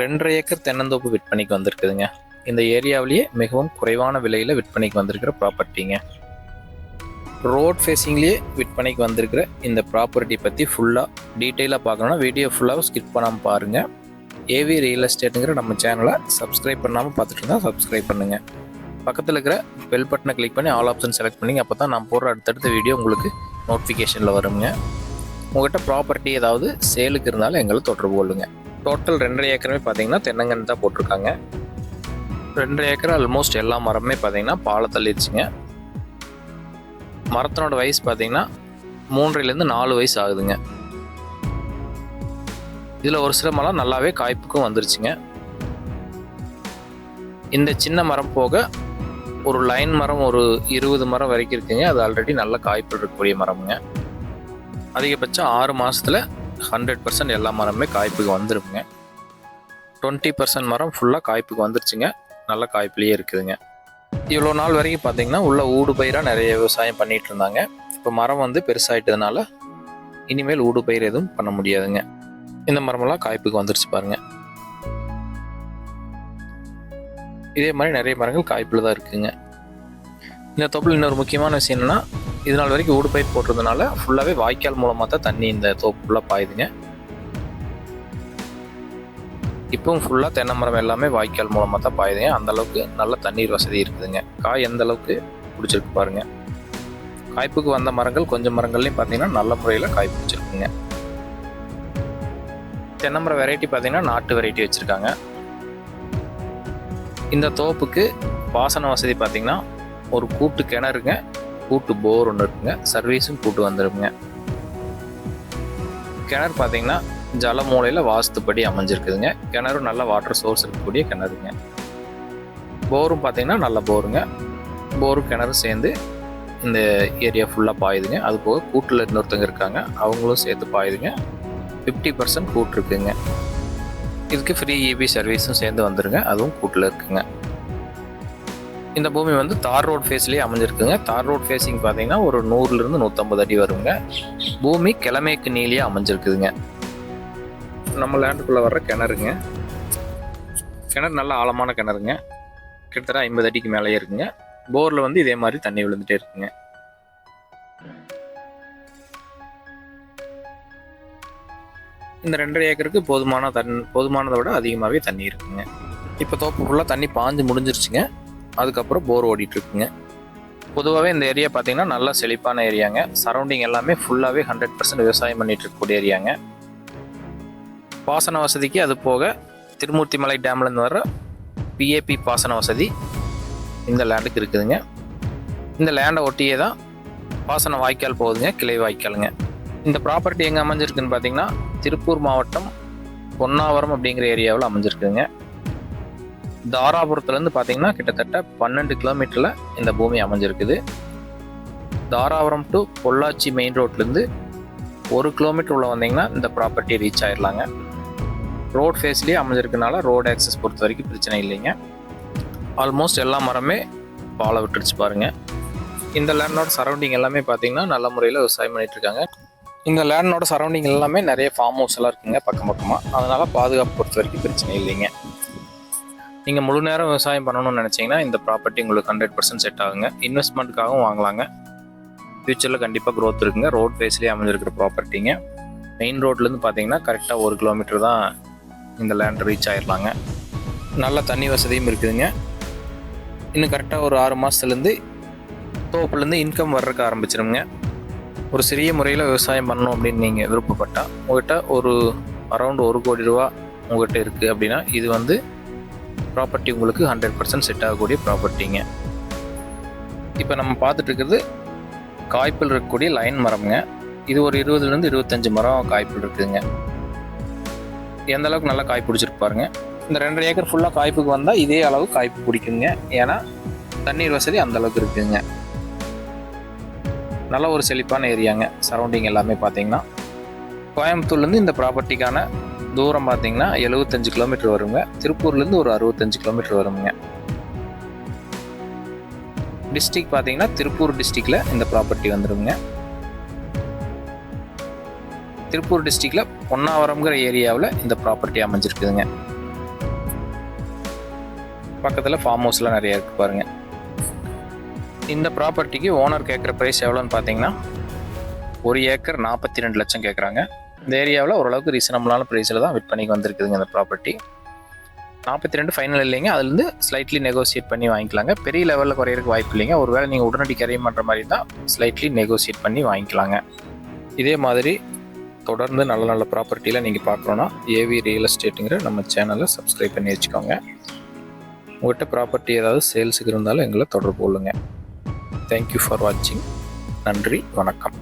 ரெண்டரை ஏக்கர் தென்னந்தோப்பு விற்பனைக்கு வந்திருக்குதுங்க. இந்த ஏரியாவிலேயே மிகவும் குறைவான விலையில் விற்பனைக்கு வந்திருக்கிற ப்ராப்பர்ட்டிங்க ரோட் ஃபேஸிங்லேயே விற்பனைக்கு வந்திருக்கிற இந்த ப்ராப்பர்ட்டி பற்றி ஃபுல்லாக டீட்டெயிலாக பார்க்கணுன்னா வீடியோ ஃபுல்லாக ஸ்கிப் பண்ணாமல் பாருங்கள் ஏவி ரியல் எஸ்டேட்டுங்கிற நம்ம சேனலை சப்ஸ்கிரைப் பண்ணாமல் பார்த்துட்டு இருந்தால் சப்ஸ்கிரைப் பண்ணுங்கள் பக்கத்தில் இருக்கிற பெல் பட்டனை கிளிக் பண்ணி ஆல் ஆப்ஷன் செலக்ட் பண்ணி அப்போ தான் நான் போடுற அடுத்தடுத்த வீடியோ உங்களுக்கு நோட்டிஃபிகேஷனில் வருங்க. உங்கள்கிட்ட ப்ராப்பர்ட்டி ஏதாவது சேலுக்கு இருந்தாலும் எங்களை தொடர்பு கொள்ளுங்க. டோட்டல் ரெண்டரை ஏக்கருமே பார்த்தீங்கன்னா தென்னங்கன்று தான் போட்டிருக்காங்க. ரெண்டரை ஏக்கர் ஆல்மோஸ்ட் எல்லா மரமே பார்த்தீங்கன்னா பாலை தள்ளிடுச்சுங்க. மரத்தினோட வயசு பார்த்தீங்கன்னா மூன்றைலேருந்து நாலு வயசு ஆகுதுங்க. இதில் ஒரு சில மரம் நல்லாவே காய்ப்புக்கும் வந்துருச்சுங்க. இந்த சின்ன மரம் போக ஒரு லைன் மரம் ஒரு இருபது மரம் வரைக்கும் இருக்குங்க. அது ஆல்ரெடி நல்ல காய்ப்பு இருக்கக்கூடிய மரம்ங்க. அதிகபட்சம் ஆறு மாதத்தில் ஹண்ட்ரட் பர்சன்ட் எல்லா மரமுமே காய்ப்புக்கு வந்துருக்குங்க டுவெண்ட்டி பர்சன்ட் மரம் ஃபுல்லாக காய்ப்புக்கு வந்துருச்சுங்க. நல்ல காய்ப்புலேயே இருக்குதுங்க. இவ்வளோ நாள் வரைக்கும் பார்த்தீங்கன்னா உள்ள ஊடு பயிராக நிறைய விவசாயம் பண்ணிகிட்டு இருந்தாங்க. இப்போ மரம் வந்து பெருசாயிட்டதுனால இனிமேல் ஊடு பயிர் எதுவும் பண்ண முடியாதுங்க. இந்த மரமெல்லாம் காய்ப்புக்கு வந்துருச்சு பாருங்க. இதே மாதிரி நிறைய மரங்கள் காய்ப்பில் தான் இருக்குங்க. இந்த தோப்பில் இன்னொரு முக்கியமான விஷயம் என்னென்னா இது நாள் வரைக்கும் ஊடு பயிர் போட்டிருந்தனால ஃபுல்லாகவே வாய்க்கால் மூலமாக தான் தண்ணி இந்த தோப்புக்குள்ளே பாயுதுங்க. இப்பவும் ஃபுல்லாக தென்னை மரம் எல்லாமே வாய்க்கால் மூலமாக தான் பாயுதுங்க. அந்த அளவுக்கு நல்ல தண்ணீர் வசதி இருக்குதுங்க. காய் எந்த அளவுக்கு பிடிச்சிருக்கு பாருங்க. காய்ப்புக்கு வந்த மரங்கள் கொஞ்சம் மரங்கள்லையும் பார்த்தீங்கன்னா நல்ல முறையில் காய் பிடிச்சிருக்குங்க. தென்னை மரம் வெரைட்டி பார்த்தீங்கன்னா நாட்டு வெரைட்டி வச்சுருக்காங்க. இந்த தோப்புக்கு பாசன வசதி பார்த்தீங்கன்னா ஒரு கூட்டு கிணறுங்க. கூட்டு போர் ஒன்று இருக்குங்க. சர்வீஸும் கூட்டு வந்துருங்க. கிணறு பார்த்தீங்கன்னா ஜல மூலையில் வாஸ்துப்படி அமைஞ்சிருக்குதுங்க. கிணறும் நல்ல வாட்டர் சோர்ஸ் இருக்கக்கூடிய கிணறுங்க. போரும் பார்த்தீங்கன்னா நல்ல போருங்க போரும் கிணறும் சேர்ந்து இந்த ஏரியா ஃபுல்லாக பாயுதுங்க. அது போக கூட்டில் இன்னொருத்தங்க இருக்காங்க. அவங்களும் சேர்த்து பாயுதுங்க. ஃபிஃப்டி பர்சன்ட் கூட்டு இருக்குங்க. இதுக்கு ஃப்ரீ இபி சர்வீஸும் சேர்ந்து வந்துடுங்க அதுவும் கூட்டில் இருக்குங்க. இந்த பூமி வந்து தார் ரோட் ஃபேஸ்லேயே அமைஞ்சிருக்குங்க. தார் ரோட் ஃபேஸிங் பார்த்தீங்கன்னா ஒரு நூறுலேருந்து நூற்றம்பது அடி வருங்க. பூமி கிழமைக்கு நீலியாக அமைஞ்சிருக்குதுங்க. நம்ம லேண்டுக்குள்ளே வர்ற கிணறுங்க. கிணறு நல்ல ஆழமான கிணறுங்க. கிட்டத்தட்ட ஐம்பது அடிக்கு மேலேயே இருக்குங்க. போரில் வந்து இதே மாதிரி தண்ணி விழுந்துட்டே இருக்குங்க. இந்த ரெண்டரை ஏக்கருக்கு போதுமான தன் போதுமானதை விட அதிகமாகவே தண்ணி இருக்குங்க. இப்போ தோப்பு ஃபுல்லாக தண்ணி பாஞ்சு முடிஞ்சிருச்சுங்க. அதுக்கப்புறம் போர் ஓடிட்டுருக்குங்க. பொதுவாகவே இந்த ஏரியா பார்த்தீங்கன்னா நல்லா செழிப்பான ஏரியாங்க சரௌண்டிங் எல்லாமே ஃபுல்லாகவே ஹண்ட்ரட் பர்சன்ட் விவசாயம் பண்ணிட்டு இருக்கக்கூடிய ஏரியாங்க பாசன வசதிக்கு அது போக திருமூர்த்தி மலை டேம்லேருந்து வர பிஏபி பாசன வசதி இந்த லேண்டுக்கு இருக்குதுங்க. இந்த லேண்டை ஒட்டியே தான் பாசன வாய்க்கால் போகுதுங்க கிளை வாய்க்காலுங்க. இந்த ப்ராப்பர்ட்டி எங்கே அமைஞ்சிருக்குன்னு பார்த்தீங்கன்னா திருப்பூர் மாவட்டம் பொன்னாவரம் அப்படிங்கிற ஏரியாவில் அமைஞ்சிருக்குதுங்க. தாராபுரத்துலேருந்து பார்த்தீங்கன்னா கிட்டத்தட்ட பன்னெண்டு கிலோமீட்டரில் இந்த பூமி அமைஞ்சிருக்குது. தாராபுரம் டு பொள்ளாச்சி மெயின் ரோட்லேருந்து ஒரு கிலோமீட்டர் உள்ள வந்தீங்கன்னா இந்த ப்ராப்பர்ட்டி ரீச் ஆயிடலாங்க ரோட் ஃபேஸ்லேயே அமைஞ்சிருக்கனால ரோடு ஆக்சஸ் பொறுத்த வரைக்கும் பிரச்சனை இல்லைங்க. ஆல்மோஸ்ட் எல்லா மரமே பாலை விட்டுருச்சு பாருங்க. இந்த லேண்டோட சரௌண்டிங் எல்லாமே பார்த்தீங்கன்னா நல்ல முறையில் விவசாயம் பண்ணிட்டு இருக்காங்க. இந்த லேண்டோட சரௌண்டிங் எல்லாமே நிறைய ஃபார்ம் ஹவுஸ் எல்லாம் இருக்குங்க பக்கம் பக்கமாக அதனால பாதுகாப்பு பொறுத்த வரைக்கும் பிரச்சனை இல்லைங்க. நீங்கள் முழு நேரம் விவசாயம் பண்ணணும்னு நினச்சிங்கன்னா இந்த ப்ராப்பர்ட்டி உங்களுக்கு ஹண்ட்ரட் பர்சன்ட் செட் ஆகுங்க. இன்வெஸ்ட்மெண்ட்டுக்காகவும் வாங்கலாங்க. ஃப்யூச்சரில் கண்டிப்பாக க்ரோத் இருக்குங்க. ரோட் ஃபேஸ்லேயே அமைஞ்சிருக்கிற ப்ராப்பர்ட்டிங்க மெயின் ரோட்லேருந்து பார்த்தீங்கன்னா கரெக்டாக ஒரு கிலோமீட்டர் தான் இந்த லேண்ட் ரீச் ஆயிடலாங்க நல்ல தண்ணி வசதியும் இருக்குதுங்க. இன்னும் கரெக்டாக ஒரு ஆறு மாதத்துலேருந்து தோப்புலேருந்து இன்கம் வர்றதுக்கு ஆரம்பிச்சிருங்க. ஒரு சிறிய முறையில் விவசாயம் பண்ணணும் அப்படின்னு நீங்கள் விருப்பப்பட்டால் உங்கள்கிட்ட ஒரு அரௌண்ட் ஒரு கோடி ரூபா உங்கள்கிட்ட இருக்குது அப்படின்னா இது வந்து ப்ராப்பர்ட்டி உங்களுக்கு ஹண்ட்ரட் பர்சன்ட் செட் ஆகக்கூடிய ப்ராப்பர்ட்டிங்க இப்போ நம்ம பார்த்துட்ருக்கிறது காய்ப்பில் இருக்கக்கூடிய லைன் மரம்ங்க. இது ஒரு இருபதுலேருந்து இருபத்தஞ்சு மரம் காய்ப்பில் இருக்குதுங்க. எந்த அளவுக்கு நல்லா காய் பிடிச்சிருப்பாருங்க இந்த ரெண்டரை ஏக்கர் ஃபுல்லாக காய்ப்புக்கு வந்தால் இதே அளவு காய்ப்பு பிடிக்குங்க. ஏன்னா தண்ணீர் வசதி அந்த அளவுக்கு இருக்குதுங்க. நல்ல ஒரு செழிப்பான ஏரியாங்க சரௌண்டிங் எல்லாமே பார்த்தீங்கன்னா கோயம்புத்தூர்லேருந்து இந்த ப்ராப்பர்ட்டிக்கான தூரம் பார்த்தீங்கன்னா எழுபத்தஞ்சு கிலோமீட்டர் வருங்க. திருப்பூர்லேருந்து ஒரு அறுபத்தஞ்சு கிலோமீட்டர் வருங்க. டிஸ்ட்ரிக் பார்த்தீங்கன்னா திருப்பூர் டிஸ்ட்ரிக்டில் இந்த ப்ராப்பர்ட்டி வந்துடுங்க திருப்பூர் டிஸ்ட்ரிக்டில் பொன்னாவரம்ங்கிற ஏரியாவில் இந்த ப்ராப்பர்ட்டி அமைஞ்சிருக்குதுங்க. பக்கத்தில் ஃபார்ம் ஹவுஸ்லாம் நிறையா இருக்குது பாருங்கள் இந்த ப்ராப்பர்ட்டிக்கு ஓனர் கேட்குற ப்ரைஸ் எவ்வளோன்னு பார்த்தீங்கன்னா ஒரு ஏக்கர் நாற்பத்தி ரெண்டு லட்சம் கேட்குறாங்க இந்த ஏரியாவில் ஓரளவுக்கு ரீசனபிளான ப்ரைஸில் தான் விற்பனைக்கு வந்திருக்குதுங்க இந்த ப்ராப்பர்ட்டி நாற்பத்தி ரெண்டு ஃபைனல் இல்லைங்க. அதுலேருந்து ஸ்லைட்லி நெகோசியேட் பண்ணி வாங்கிக்கலாங்க. பெரிய லெவலில் குறையிறதுக்கு வாய்ப்பு இல்லைங்க. ஒருவேளை நீங்கள் உடனடி கரையும் பண்ணுற மாதிரி தான் ஸ்லைட்லி நெகோசியேட் பண்ணி வாங்கிக்கலாங்க. இதே மாதிரி தொடர்ந்து நல்ல நல்ல ப்ராப்பர்ட்டியில் நீங்கள் பார்க்கணுன்னா ஏவி ரியல் எஸ்டேட்டுங்கிற நம்ம சேனலை சப்ஸ்கிரைப் பண்ணி வச்சுக்கோங்க. உங்கள்கிட்ட ப்ராப்பர்ட்டி ஏதாவது சேல்ஸுக்கு இருந்தாலும் எங்களை தொடர்பு கொள்ளுங்கள் தேங்க்யூ ஃபார் வாட்சிங் நன்றி. வணக்கம்.